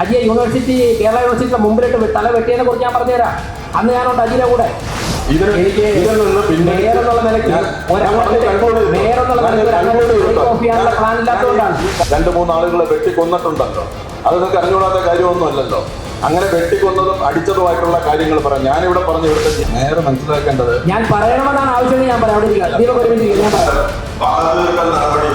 Ajiya university Kerala യൂണിവേഴ്സിറ്റിയുടെ മുമ്പിലിട്ട് തല വെട്ടിയതിനെ കുറിച്ച് ഞാൻ പറഞ്ഞുതരാം. അന്ന് ഞാനുണ്ട് അജിയുടെ കൂടെ. ഇതിന് എനിക്ക് എന്നുള്ള നിലയ്ക്ക് ഞാൻ നിലയ്ക്ക് ഓഫ് ചെയ്യാനുള്ള പ്ലാൻ ഇല്ലാത്തതുകൊണ്ടാണ്. രണ്ട് മൂന്ന് ആളുകളെ വെട്ടിക്കൊന്നിട്ടുണ്ടല്ലോ അത് നിങ്ങൾക്ക് അറിഞ്ഞുകൂടാത്ത കാര്യമൊന്നുമല്ലല്ലോ. അങ്ങനെ വെട്ടിക്കൊന്നതും അടിച്ചതുമായിട്ടുള്ള കാര്യങ്ങൾ പറയാം. ഞാനിവിടെ പറഞ്ഞു ഇവിടുത്തെ നേരെ മനസ്സിലാക്കേണ്ടത് ഞാൻ പറയണമെന്നാണ് ആവശ്യം ഞാൻ പറയാം. ഒരു മിനിറ്റ് ഇരിക്കുക, ഞാൻ പറയാം വാഹനത്തിൽ നടപടി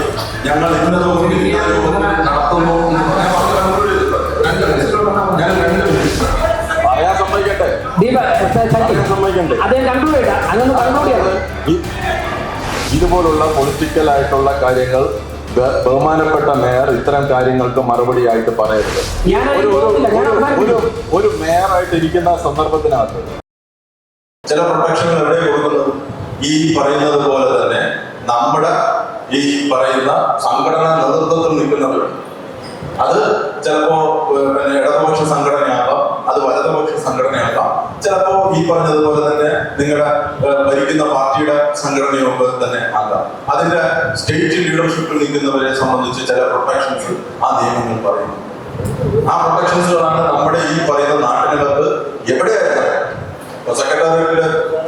ഞങ്ങൾ ഇന്ന തോതിൽ ഇന്ന രൂപത്തിൽ നടത്തുന്നു എന്ന് ഞാൻ പറഞ്ഞ് conclude ചെയ്തിട്ടുണ്ട്. രണ്ട് minute. ഞാൻ രണ്ട് minute. പറയാൻ സമ്മതിക്കട്ടെ ദീപ പറയാൻ സമ്മതിക്കണ്ടേ അദ്ദേഹം അങ്ങനെ ഇതുപോലുള്ള പൊളിറ്റിക്കൽ ആയിട്ടുള്ള കാര്യങ്ങൾ ബഹുമാനപ്പെട്ട മേയർ ഇത്തരം കാര്യങ്ങൾക്ക് മറുപടിയായിട്ട് പറയരുത്. ഒരു- ഒരു- ആയിട്ട് ഞാൻ ഒരു- ഒരു ഒരു മേയറായിട്ട് ഇരിക്കുന്ന സന്ദർഭത്തിനകത്ത്. ചില പ്രൊട്ടക്ഷനുകൾ എവിടെ കൊടുക്കുന്നു? ഈ പറയുന്നത് പോലെ തന്നെ നമ്മുടെ ഈ പറയുന്ന സംഘടനാ നേതൃത്വത്തിൽ നിൽക്കുന്നവരുണ്ട് അത് ചിലപ്പോ പിന്നെ ഇടതുപക്ഷ സംഘടനയാവാം അത് വലതുപക്ഷ ചിലപ്പോ ഈ പറഞ്ഞതുപോലെ തന്നെ നിങ്ങളുടെ ഭരിക്കുന്ന പാർട്ടിയുടെ സംഘടനയൊക്കെ തന്നെ ആകാം. അതിന്റെ സ്റ്റേറ്റ് ലീഡർഷിപ്പിൽ നിൽക്കുന്നവരെ സംബന്ധിച്ച് ചില പ്രൊട്ടക്ഷൻസ് ആ നിയമങ്ങൾ പറയുന്നു ആ പ്രൊട്ടക്ഷൻസുകളാണ് നമ്മുടെ ഈ പറയുന്ന നാട്ടിനകത്ത് എവിടെയായിരുന്നു ഇപ്പൊ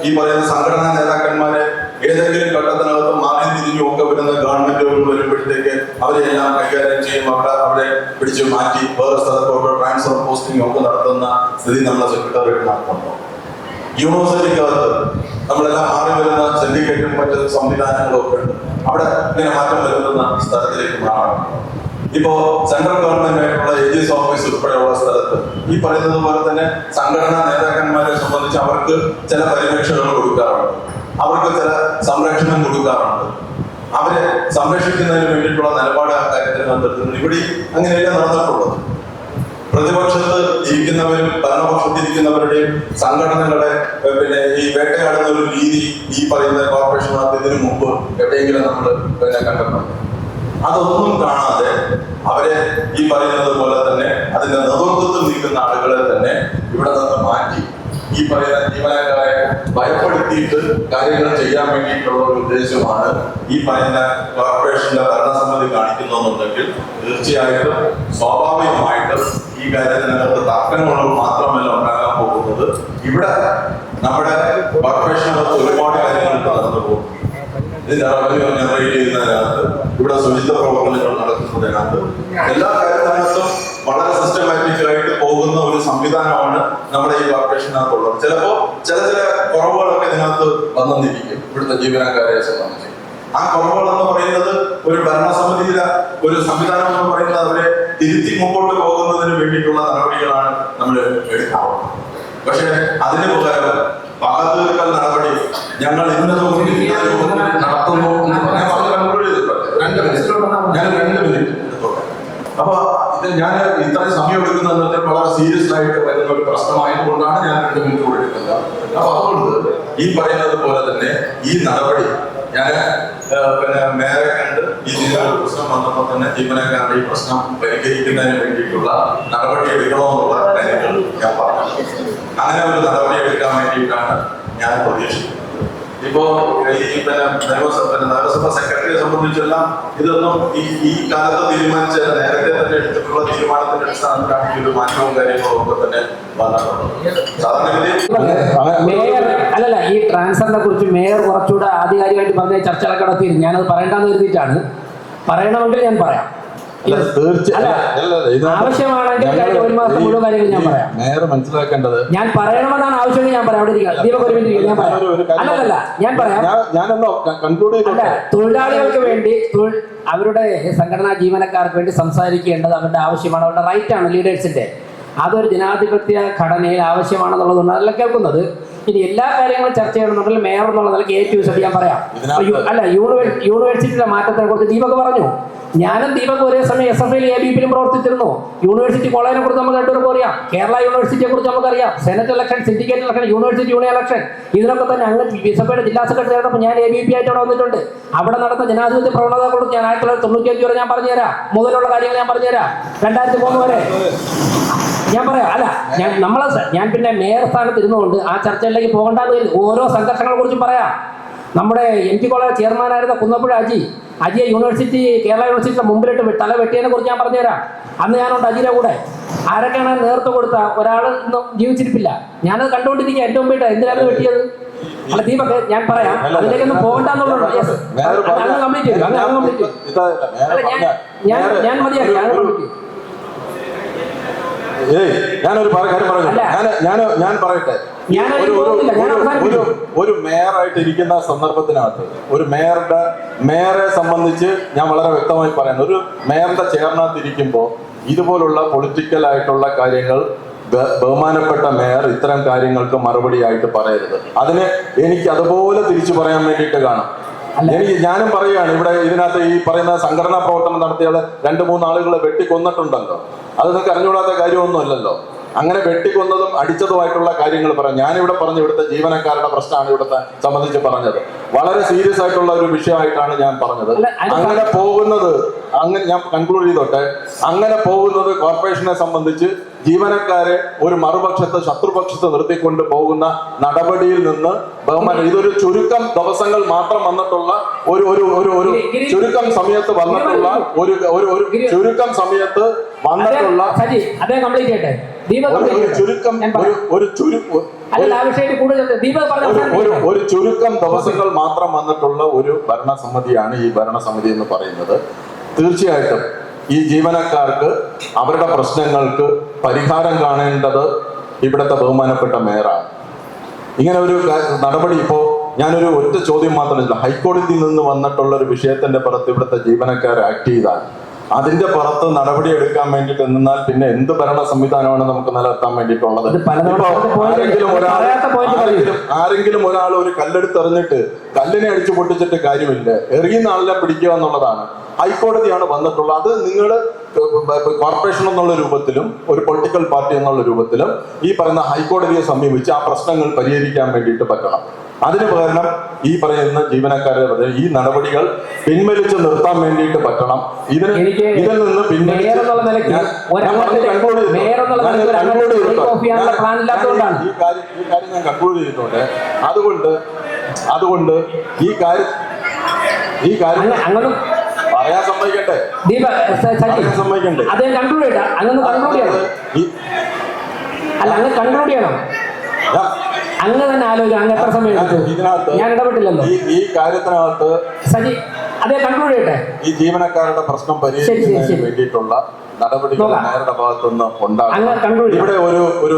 ഈ പറയുന്ന സംഘടനാ നേതാക്കന്മാരെ ഏതെങ്കിലും ഘട്ടത്തിനകത്ത് മാറി തിരിഞ്ഞു ഒക്കെ വരുന്ന ഗവൺമെന്റുകൾ വരുമ്പോഴത്തേക്ക് അവരെല്ലാം കൈകാര്യം ചെയ്യും. അവിടെ അവരെ പിടിച്ചു മാറ്റി വേറെ സ്ഥലത്തോട്ട് ട്രാൻസ്ഫർ പോസ്റ്റിംഗ് ഒക്കെ നടത്തുന്ന സ്ഥിതി നമ്മുടെ സെക്രട്ടേറിയറ്റ് നടത്തുന്നു യൂണിവേഴ്സിറ്റിക്കകത്ത് നമ്മളെല്ലാം മാറി വരുന്ന സിൻഡിക്കേറ്റും മറ്റ് സംവിധാനങ്ങളും ഒക്കെ ഉണ്ട്. അവിടെ ഇങ്ങനെ മാറ്റം വരുന്ന സ്ഥലത്തിലേക്ക് മാറണം. ഇപ്പോ സെൻട്രൽ ഗവൺമെന്റ് ആയിട്ടുള്ള എ ജി എസ് ഓഫീസ് ഉൾപ്പെടെയുള്ള സ്ഥലത്ത് ഈ പറയുന്നത് പോലെ തന്നെ സംഘടനാ നേതാക്കന്മാരെ സംബന്ധിച്ച് അവർക്ക് ചില പരിരക്ഷകൾ കൊടുക്കാറുണ്ട്. അവർക്ക് ചില സംരക്ഷണം കൊടുക്കാറുണ്ട്. അവരെ സംരക്ഷിക്കുന്നതിന് വേണ്ടിയിട്ടുള്ള നിലപാട് ആ കാര്യത്തിൽ നടത്തുന്നു ഇവിടെ അങ്ങനെയല്ല നടന്നിട്ടുള്ളത്. പ്രതിപക്ഷത്ത് ഇരിക്കുന്നവരും ഭരണപക്ഷത്ത് ഇരിക്കുന്നവരുടെയും സംഘടനകളെ പിന്നെ ഈ വേട്ടയാടുന്ന ഒരു രീതി ഈ പറയുന്ന കോർപ്പറേഷൻ ഇതിനു മുമ്പ് എവിടെയെങ്കിലും നമ്മൾ പിന്നെ കണ്ടിട്ടുണ്ട്? അതൊന്നും കാണാതെ അവരെ ഈ പറയുന്നത് പോലെ തന്നെ അതിന്റെ നേതൃത്വത്തിൽ നിൽക്കുന്ന ആളുകളെ തന്നെ ഇവിടെ നിന്ന് മാറ്റി ഈ പറയുന്ന ജീവനക്കാരെ ഭയപ്പെടുത്തിയിട്ട് കാര്യങ്ങൾ ചെയ്യാൻ വേണ്ടിയിട്ടുള്ള ഒരു ഉദ്ദേശമാണ് ഈ പറയുന്ന കോർപ്പറേഷന്റെ ഭരണസമിതി കാണിക്കുന്നുണ്ടെങ്കിൽ തീർച്ചയായിട്ടും സ്വാഭാവികമായിട്ടും ഈ കാര്യത്തിനകത്ത് തർക്കങ്ങൾ മാത്രമല്ല ഉണ്ടാകാൻ പോകുന്നത്. ഇവിടെ നമ്മുടെ കോർപ്പറേഷനകത്ത് ഒരുപാട് കാര്യങ്ങൾ നടന്നു പോകും. ഇതിന്റെ റവന്യൂ ജനറേറ്റ് ചെയ്യുന്നതിനകത്ത് ഇവിടെ ശുചിത്വ പ്രവർത്തനങ്ങൾ നടക്കുന്നതിനകത്ത് എല്ലാ കാര്യത്തിനകത്തും വളരെ സിസ്റ്റമാറ്റിക് സംവിധാനമാണ് നമ്മുടെ ഈ വാർക്കേഷനകത്തുള്ളത് ചിലപ്പോ ചില ചില കുറവുകളൊക്കെ ഇതിനകത്ത് വന്നിരിക്കും ഇവിടുത്തെ ജീവനക്കാരെ സംബന്ധിച്ച്. ആ കുറവുകൾ എന്ന് പറയുന്നത് ഒരു ഭരണസമിതിയിലെ ഒരു സംവിധാനം എന്ന് പറയുന്നത് അവരെ തിരുത്തി മുമ്പോട്ട് പോകുന്നതിന് വേണ്ടിയിട്ടുള്ള നടപടികളാണ് നമ്മൾ എടുക്കാറുള്ളത്. പക്ഷെ അതിന് പകരം പകതീർക്കൽ നടപടി ഞങ്ങൾ ഇന്ന നടത്തുന്നു ഞാൻ രണ്ട് മിനിറ്റ് അപ്പൊ ഇത് ഞാൻ ഇത്രയും സമയം എടുക്കുന്നത് വെച്ചാൽ വളരെ സീരിയസ് ആയിട്ട് വരുന്ന ഒരു പ്രശ്നമായതുകൊണ്ടാണ് ഞാൻ രണ്ട് മിനിറ്റ് കൂടെ എടുക്കുന്നത് അപ്പൊ അതുകൊണ്ട് ഈ പറയുന്നത് പോലെ തന്നെ ഈ നടപടി ഞാൻ പിന്നെ മേയറെ കണ്ട് ഈ ജില്ലയിൽ പ്രശ്നം വന്നപ്പോൾ തന്നെ ജീവനക്കാരുടെ ഈ പ്രശ്നം പരിഹരിക്കുന്നതിന് വേണ്ടിയിട്ടുള്ള നടപടി എടുക്കണമെന്നുള്ള കാര്യങ്ങൾ ഞാൻ പറഞ്ഞു. അങ്ങനെ ഒരു നടപടി എടുക്കാൻ വേണ്ടിയിട്ടാണ് ഞാൻ പ്രതീക്ഷിക്കുന്നത്. ഇപ്പോ ഈ പിന്നെ നഗരസഭ നഗരസഭ സെക്രട്ടറിയെ സംബന്ധിച്ചെല്ലാം ഇതൊന്നും ഈ ഈ കാലത്ത് തീരുമാനിച്ച നേരത്തെ തന്നെ എടുത്തിട്ടുള്ള തീരുമാനത്തിന്റെ അടിസ്ഥാനത്തിലാണ് ഈ ഒരു മാറ്റവും കാര്യങ്ങളും ഒക്കെ തന്നെ അല്ലല്ല ഈ ട്രാൻസ്ഫറിനെ കുറിച്ച് മേയർ കുറച്ചുകൂടെ ആധികാരികമായിട്ട് പറഞ്ഞ ചർച്ചകളൊക്കെ നടത്തിയിരുന്നു. ഞാനത് പറയേണ്ടെന്ന് കരുതിയിട്ടാണ്. പറയണമെങ്കിൽ ഞാൻ പറയാം. ഈ മനസ്സിലാക്കേണ്ടത് ഞാൻ പറയണമെന്നാണ് ആവശ്യമെങ്കിൽ ഞാൻ പറയാം. അവിടെ ദീപക് ഒരു മിനിറ്റ് ഞാൻ പറയാം. അല്ലല്ല ഞാൻ പറയാം. ഞാനൊന്ന് കൺക്ലൂഡ് ചെയ്തോട്ടെ. തൊഴിലാളികൾക്ക് വേണ്ടി അവരുടെ സംഘടനാ ജീവനക്കാർക്ക് വേണ്ടി സംസാരിക്കേണ്ടത് അവരുടെ ആവശ്യമാണ്. അവരുടെ റൈറ്റ് ആണ് ലീഡേഴ്സിന്റെ അതൊരു ജനാധിപത്യ ഘടനയിൽ ആവശ്യമാണെന്നുള്ളതുകൊണ്ട് അതല്ല കേൾക്കുന്നത്. ഇനി എല്ലാ കാര്യങ്ങളും ചർച്ച ചെയ്യണമെന്നുണ്ടെങ്കിൽ മേയർ എന്നുള്ള നിലയ്ക്ക് ഏറ്റവും ഞാൻ പറയാം. അല്ല യൂണിവേഴ്സ് യൂണിവേഴ്സിറ്റിയുടെ മാറ്റത്തെ കുറിച്ച് ദീപക് പറഞ്ഞു. ഞാനും ദീപക് ഒരേ സമയം എസ് എഫ് ഐയിൽ എ ബി പിയിലും പ്രവർത്തിച്ചിരുന്നു. യൂണിവേഴ്സിറ്റി കോളേജിനെ കുറിച്ച് നമുക്ക് രണ്ടുപേർക്കും അറിയാം. കേരള യൂണിവേഴ്സിറ്റിയെ കുറിച്ച് നമുക്കറിയാം. Senate election syndicate election university union election ഇതിനൊക്കെ തന്നെ അങ്ങ് എസ് എഫ് ജില്ലാ സെക്രട്ടറി ആയിട്ടപ്പോൾ ഞാൻ എ ബി പി ആയിട്ട് അവിടെ വന്നിട്ടുണ്ട്. അവിടെ നടന്ന ജനാധിപത്യ പ്രവണതകളെ കുറിച്ച് ഞാൻ ആയിരത്തി തൊള്ളായിരത്തി തൊണ്ണൂറ്റി വരെ ഞാൻ പറഞ്ഞുതരാം. മുതലുള്ള കാര്യങ്ങൾ ഞാൻ പറഞ്ഞുതരാം. രണ്ടായിരത്തി മൂന്ന് വരെ. ഞാൻ പറയാം. അല്ല ഞാൻ നമ്മളെ ഞാൻ പിന്നെ മേയർ സ്ഥാനത്ത് ഇരുന്നുകൊണ്ട് ആ ചർച്ചയിലേക്ക് പോകേണ്ടത് ഓരോ സംഘർഷങ്ങളെ കുറിച്ചും പറയാം. നമ്മുടെ എം പി കോളേജ് ചെയർമാനായിരുന്ന കുന്നപ്പുഴ അജി അജിയെ യൂണിവേഴ്സിറ്റി കേരള യൂണിവേഴ്സിറ്റിയുടെ മുമ്പിലിട്ട് തല വെട്ടിയതിനെ കുറിച്ച് ഞാൻ പറഞ്ഞുതരാം. അന്ന് ഞാനുണ്ട് അജിയുടെ കൂടെ. ആരൊക്കെയാണ് നേതൃത്വം കൊടുത്ത? ഒരാൾ ഇന്നും ജീവിച്ചിരിപ്പില്ല. ഞാനത് കണ്ടുകൊണ്ടിരിക്കുക ഏറ്റവും പോയിട്ട് എന്തിനാണ് വെട്ടിയത്? അല്ല ദീപക് ഞാൻ പറയാം. അതിലേക്കൊന്നും പോകണ്ടെന്നുള്ളൂ കംപ്ലീറ്റ് കംപ്ലീറ്റ് ഞാൻ- ഞാൻ മതിയാക്കി ഞാൻ കംപ്ലീറ്റ് ഏയ് ഞാനൊരു കാര്യം പറഞ്ഞു ഞാൻ ഞാൻ ഞാൻ പറയട്ടെ. ഒരു ഒരു മേയറായിട്ട് ഇരിക്കുന്ന സന്ദർഭത്തിനകത്ത് ഒരു മേയറുടെ മേയറെ സംബന്ധിച്ച് ഞാൻ വളരെ വ്യക്തമായി പറയാൻ ഒരു മേയറുടെ ചെയറിനകത്ത് ഇരിക്കുമ്പോൾ ഇതുപോലുള്ള പൊളിറ്റിക്കൽ ആയിട്ടുള്ള കാര്യങ്ങൾ ബഹുമാനപ്പെട്ട മേയർ ഇത്തരം കാര്യങ്ങൾക്ക് മറുപടിയായിട്ട് പറയരുത്. അതിന് എനിക്ക് അതുപോലെ തിരിച്ചു പറയാൻ വേണ്ടിയിട്ട് കാണാം. എനിക്ക് ഞാനും പറയുകയാണ് ഇവിടെ ഇതിനകത്ത് ഈ പറയുന്ന സംഘടനാ പ്രവർത്തനം നടത്തിയാൽ രണ്ട് മൂന്ന് ആളുകളെ വെട്ടിക്കൊന്നിട്ടുണ്ടല്ലോ. അത് നിങ്ങൾക്ക് അറിഞ്ഞുകൂടാത്ത കാര്യമൊന്നുമല്ലല്ലോ. അങ്ങനെ വെട്ടിക്കൊന്നതും അടിച്ചതുമായിട്ടുള്ള കാര്യങ്ങൾ പറയാം. ഞാനിവിടെ പറഞ്ഞു ഇവിടുത്തെ ജീവനക്കാരുടെ പ്രശ്നമാണ് ഇവിടുത്തെ സംബന്ധിച്ച് പറഞ്ഞത്. വളരെ സീരിയസ് ആയിട്ടുള്ള ഒരു വിഷയമായിട്ടാണ് ഞാൻ പറഞ്ഞത്. അങ്ങനെ പോകുന്നത് അങ്ങനെ ഞാൻ കൺക്ലൂഡ് ചെയ്തോട്ടെ. അങ്ങനെ പോകുന്നത് കോർപ്പറേഷനെ സംബന്ധിച്ച് ജീവനക്കാരെ ഒരു മറുപക്ഷത്ത് ശത്രുപക്ഷത്ത് നിർത്തിക്കൊണ്ട് പോകുന്ന നടപടിയിൽ നിന്ന് ബഹുമാനം ഇതൊരു ചുരുക്കം ദിവസങ്ങൾ മാത്രം വന്നിട്ടുള്ള ഒരു ഒരു ഒരു ഒരു ചുരുക്കം സമയത്ത് വന്നിട്ടുള്ള ഒരു ഒരു ചുരുക്കം സമയത്ത് വന്നിട്ടുള്ള അദ്ദേഹം കംപ്ലീറ്റ് ചെയ്യട്ടെ. ചുരുക്കം ഒരു. ഒരു ചുരുക്കം ദിവസങ്ങൾ മാത്രം വന്നിട്ടുള്ള ഒരു ഭരണസമിതിയാണ് ഈ ഭരണസമിതി എന്ന് പറയുന്നത്. തീർച്ചയായിട്ടും ഈ ജീവനക്കാർക്ക് അവരുടെ പ്രശ്നങ്ങൾക്ക് പരിഹാരം കാണേണ്ടത് ഇവിടുത്തെ ബഹുമാനപ്പെട്ട മേയറാണ്. ഇങ്ങനെ ഒരു നടപടി ഇപ്പോ ഞാനൊരു ഒറ്റ ചോദ്യം മാത്രമല്ല ഹൈക്കോടതിയിൽ നിന്ന് വന്നിട്ടുള്ള ഒരു വിഷയത്തിന്റെ പുറത്ത് ഇവിടുത്തെ ജീവനക്കാർ ആക്ട് ചെയ്താൽ അതിന്റെ പുറത്ത് നടപടി എടുക്കാൻ വേണ്ടിയിട്ട് നിന്നാൽ പിന്നെ എന്ത് ഭരണ സംവിധാനമാണ് നമുക്ക് നിലനിർത്താൻ വേണ്ടിയിട്ടുള്ളത്? ആരെങ്കിലും ഒരാൾ. ആരെങ്കിലും ഒരാൾ ഒരു കല്ലെടുത്ത് എറിഞ്ഞിട്ട് കല്ലിനെ അടിച്ചു പൊട്ടിച്ചിട്ട് കാര്യമില്ല. എറിയുന്ന ആളിനെ പിടിക്കുക എന്നുള്ളതാണ്. ഹൈക്കോടതിയാണ് വന്നിട്ടുള്ളത്. അത് നിങ്ങൾ കോർപ്പറേഷൻ എന്നുള്ള രൂപത്തിലും ഒരു പൊളിറ്റിക്കൽ പാർട്ടി എന്നുള്ള രൂപത്തിലും ഈ പറയുന്ന ഹൈക്കോടതിയെ സമീപിച്ച് ആ പ്രശ്നങ്ങൾ പരിഹരിക്കാൻ വേണ്ടിയിട്ട് പറ്റണം. അതിന് പകരം ഈ പറയുന്ന ജീവനക്കാരെ ഈ നടപടികൾ പിൻവലിച്ച് നിർത്താൻ വേണ്ടിയിട്ട് പറ്റണം. ഇതിന് ഇതിൽ നിന്ന് പിൻവലിച്ച് ഞാൻ- കൺക്ലൂഡ് ചെയ്തിട്ടുണ്ട്. അതുകൊണ്ട് അതുകൊണ്ട് ഈ കാര്യം ഈ കാര്യം പറയാൻ സമ്മതിക്കട്ടെ. സമ്മതിക്കണ്ടേ? അദ്ദേഹം കൺക്ലൂഡ് ചെയ്യട്ടെ. അങ്ങനെ കൺക്ലൂഡ് ചെയ്യണം. അല്ല കൺക്ലൂഡ് ചെയ്യണം. അങ്ങ് തന്നെ ആലോചിക്കാം അങ്ങ് എത്ര സമയം ഞാൻ എടുത്തു ഞാൻ ഇടപെട്ടില്ലല്ലോ. ഈ കാര്യത്തിനകത്ത് സജി അതെ കൺക്ലൂഡ് ചെയ്യട്ടെ. ഈ ജീവനക്കാരുടെ പ്രശ്നം പരിഹരിക്കുന്നതിന് വേണ്ടിയിട്ടുള്ള നടപടികൾ നോക്കാം. നേരുടെ ഭാഗത്തുനിന്ന് ഉണ്ടാകും. ഇവിടെ ഒരു ഒരു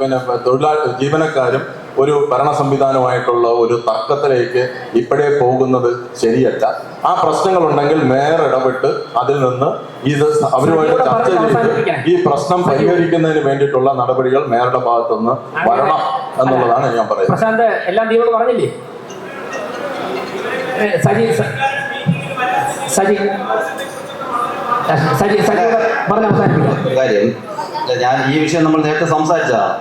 പിന്നെ തൊഴിലാളി ജീവനക്കാരും ഒരു ഭരണ സംവിധാനമായിട്ടുള്ള ഒരു തർക്കത്തിലേക്ക് ഇപ്പോഴേ പോകുന്നത് ശരിയല്ല. ആ പ്രശ്നങ്ങൾ ഉണ്ടെങ്കിൽ മേയർ ഇടപെട്ട് അതിൽ നിന്ന് ഇത് അവരുമായിട്ട് ചർച്ച ചെയ്ത് ഈ പ്രശ്നം പരിഹരിക്കുന്നതിന് വേണ്ടിയിട്ടുള്ള നടപടികൾ മേയറുടെ ഭാഗത്തുനിന്ന് വരണം. എന്നുള്ളതാണ് ഞാൻ പറയുന്നത്. പ്രശാന്ത് എല്ലാം ദീപക് പറഞ്ഞില്ലേ? സജി സജി സജി സജി പറഞ്ഞ അവസാനിപ്പിക്കാം. കാര്യം ഞാൻ ഈ വിഷയം നമ്മൾ നേരത്തെ സംസാരിച്ചതാണ്.